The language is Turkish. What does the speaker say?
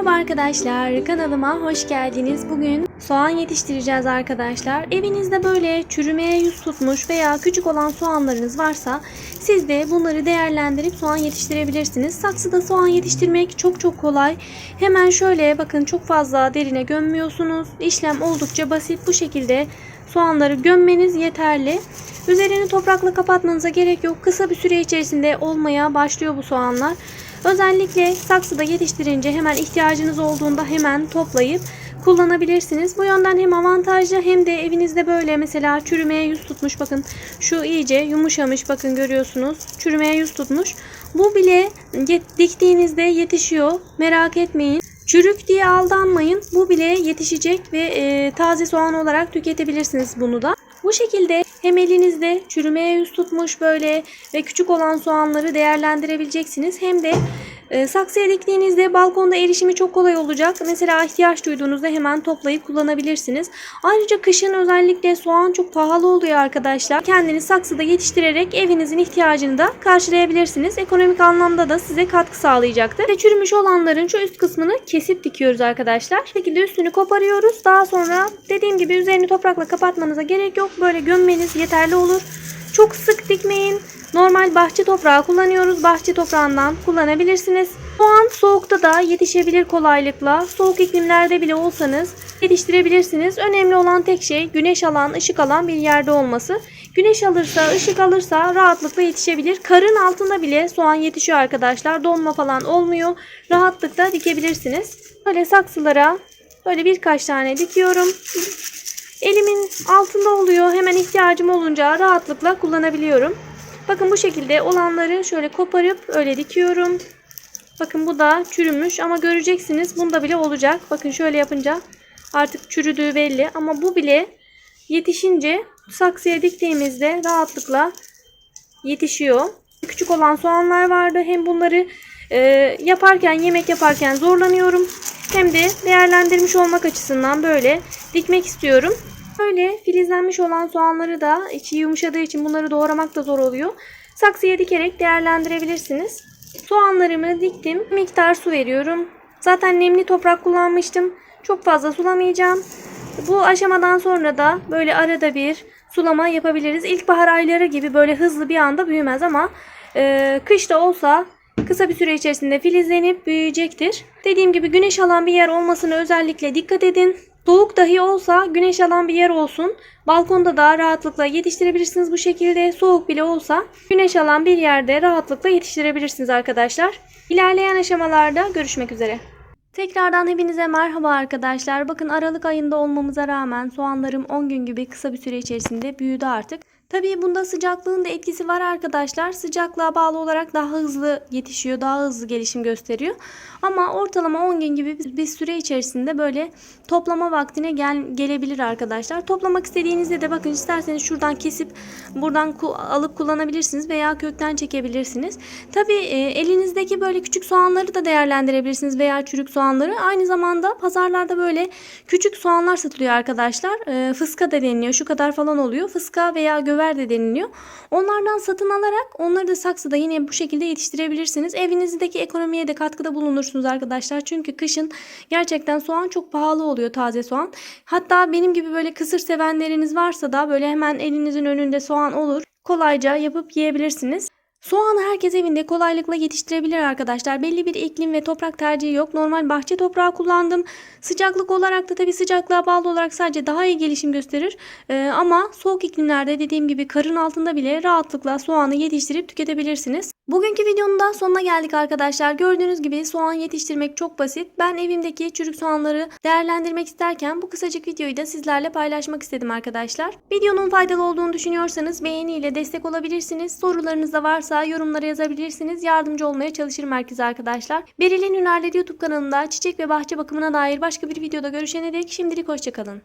Merhaba arkadaşlar, kanalıma hoş geldiniz. Bugün soğan yetiştireceğiz arkadaşlar. Evinizde böyle çürümeye yüz tutmuş veya küçük olan soğanlarınız varsa siz de bunları değerlendirip soğan yetiştirebilirsiniz. Saksıda soğan yetiştirmek çok çok kolay. Hemen şöyle bakın çok fazla derine gömmüyorsunuz. İşlem oldukça basit. Bu şekilde soğanları gömmeniz yeterli. Üzerini toprakla kapatmanıza gerek yok. Kısa bir süre içerisinde olmaya başlıyor bu soğanlar. Özellikle saksıda yetiştirince hemen ihtiyacınız olduğunda hemen toplayıp kullanabilirsiniz. Bu yönden hem avantajlı hem de evinizde böyle mesela çürümeye yüz tutmuş bakın şu iyice yumuşamış bakın görüyorsunuz çürümeye yüz tutmuş. Bu bile diktiğinizde yetişiyor merak etmeyin. Çürük diye aldanmayın. Bu bile yetişecek ve e, taze soğan olarak tüketebilirsiniz bunu da. Bu şekilde hem elinizde çürümeye yüz tutmuş böyle ve küçük olan soğanları değerlendirebileceksiniz. Hem de e, saksıya diktiğinizde balkonda erişimi çok kolay olacak. Mesela ihtiyaç duyduğunuzda hemen toplayıp kullanabilirsiniz. Ayrıca kışın özellikle soğan çok pahalı oluyor arkadaşlar. Kendiniz saksıda yetiştirerek evinizin ihtiyacını da karşılayabilirsiniz. Ekonomik anlamda da size katkı sağlayacaktır. Ve çürümüş olanların şu üst kısmını kesip dikiyoruz arkadaşlar. Bu şekilde üstünü koparıyoruz. Daha sonra dediğim gibi üzerini toprakla kapatmanıza gerek yok. Böyle gömmeniz yeterli olur. Çok sık dikmeyin. Normal bahçe toprağı kullanıyoruz. Bahçe toprağından kullanabilirsiniz. Soğan soğukta da yetişebilir kolaylıkla. Soğuk iklimlerde bile olsanız yetiştirebilirsiniz. Önemli olan tek şey güneş alan, ışık alan bir yerde olması. Güneş alırsa, ışık alırsa rahatlıkla yetişebilir. Karın altında bile soğan yetişiyor arkadaşlar. Donma falan olmuyor. Rahatlıkla dikebilirsiniz. Böyle saksılara böyle birkaç tane dikiyorum. Elimin altında oluyor. Hemen ihtiyacım olunca rahatlıkla kullanabiliyorum. Bakın bu şekilde olanları şöyle koparıp öyle dikiyorum. Bakın bu da çürümüş ama göreceksiniz bunda bile olacak. Bakın şöyle yapınca artık çürüdüğü belli ama bu bile yetişince saksıya diktiğimizde rahatlıkla yetişiyor. Küçük olan soğanlar vardı. Hem bunları e, yaparken yemek yaparken zorlanıyorum. Hem de değerlendirmiş olmak açısından böyle dikmek istiyorum. Böyle filizlenmiş olan soğanları da içi yumuşadığı için bunları doğramak da zor oluyor. Saksıya dikerek değerlendirebilirsiniz. Soğanlarımı diktim. Miktar su veriyorum. Zaten nemli toprak kullanmıştım. Çok fazla sulamayacağım. Bu aşamadan sonra da böyle arada bir sulama yapabiliriz. İlkbahar ayları gibi böyle hızlı bir anda büyümez ama e, kışta olsa kısa bir süre içerisinde filizlenip büyüyecektir. Dediğim gibi güneş alan bir yer olmasına özellikle dikkat edin. Soğuk dahi olsa güneş alan bir yer olsun. Balkonda da rahatlıkla yetiştirebilirsiniz bu şekilde. Soğuk bile olsa güneş alan bir yerde rahatlıkla yetiştirebilirsiniz arkadaşlar. İlerleyen aşamalarda görüşmek üzere. Tekrardan hepinize merhaba arkadaşlar. Bakın Aralık ayında olmamıza rağmen soğanlarım 10 gün gibi kısa bir süre içerisinde büyüdü artık. Tabii bunda sıcaklığın da etkisi var arkadaşlar. Sıcaklığa bağlı olarak daha hızlı yetişiyor, daha hızlı gelişim gösteriyor. Ama ortalama 10 gün gibi bir süre içerisinde böyle toplama vaktine gel gelebilir arkadaşlar. Toplamak istediğinizde de bakın isterseniz şuradan kesip buradan alıp kullanabilirsiniz veya kökten çekebilirsiniz. Tabii e, elinizdeki böyle küçük soğanları da değerlendirebilirsiniz veya çürük soğanları. Aynı zamanda pazarlarda böyle küçük soğanlar satılıyor arkadaşlar. E, fıska da deniliyor. Şu kadar falan oluyor. Fıska veya göver de deniliyor. Onlardan satın alarak onları da saksıda yine bu şekilde yetiştirebilirsiniz. Evinizdeki ekonomiye de katkıda bulunursunuz arkadaşlar. Çünkü kışın gerçekten soğan çok pahalı oluyor taze soğan. Hatta benim gibi böyle kısır sevenleriniz varsa da böyle hemen elinizin önünde soğan olur. Kolayca yapıp yiyebilirsiniz. Soğanı herkes evinde kolaylıkla yetiştirebilir arkadaşlar. Belli bir iklim ve toprak tercihi yok. Normal bahçe toprağı kullandım. Sıcaklık olarak da tabii sıcaklığa bağlı olarak sadece daha iyi gelişim gösterir. Ee, ama soğuk iklimlerde dediğim gibi karın altında bile rahatlıkla soğanı yetiştirip tüketebilirsiniz. Bugünkü videonun da sonuna geldik arkadaşlar. Gördüğünüz gibi soğan yetiştirmek çok basit. Ben evimdeki çürük soğanları değerlendirmek isterken bu kısacık videoyu da sizlerle paylaşmak istedim arkadaşlar. Videonun faydalı olduğunu düşünüyorsanız beğeniyle destek olabilirsiniz. Sorularınız da varsa yorumlara yazabilirsiniz. Yardımcı olmaya çalışırım herkese arkadaşlar. Beril'in Hünerleri YouTube kanalında çiçek ve bahçe bakımına dair başka bir videoda görüşene dek şimdilik hoşçakalın.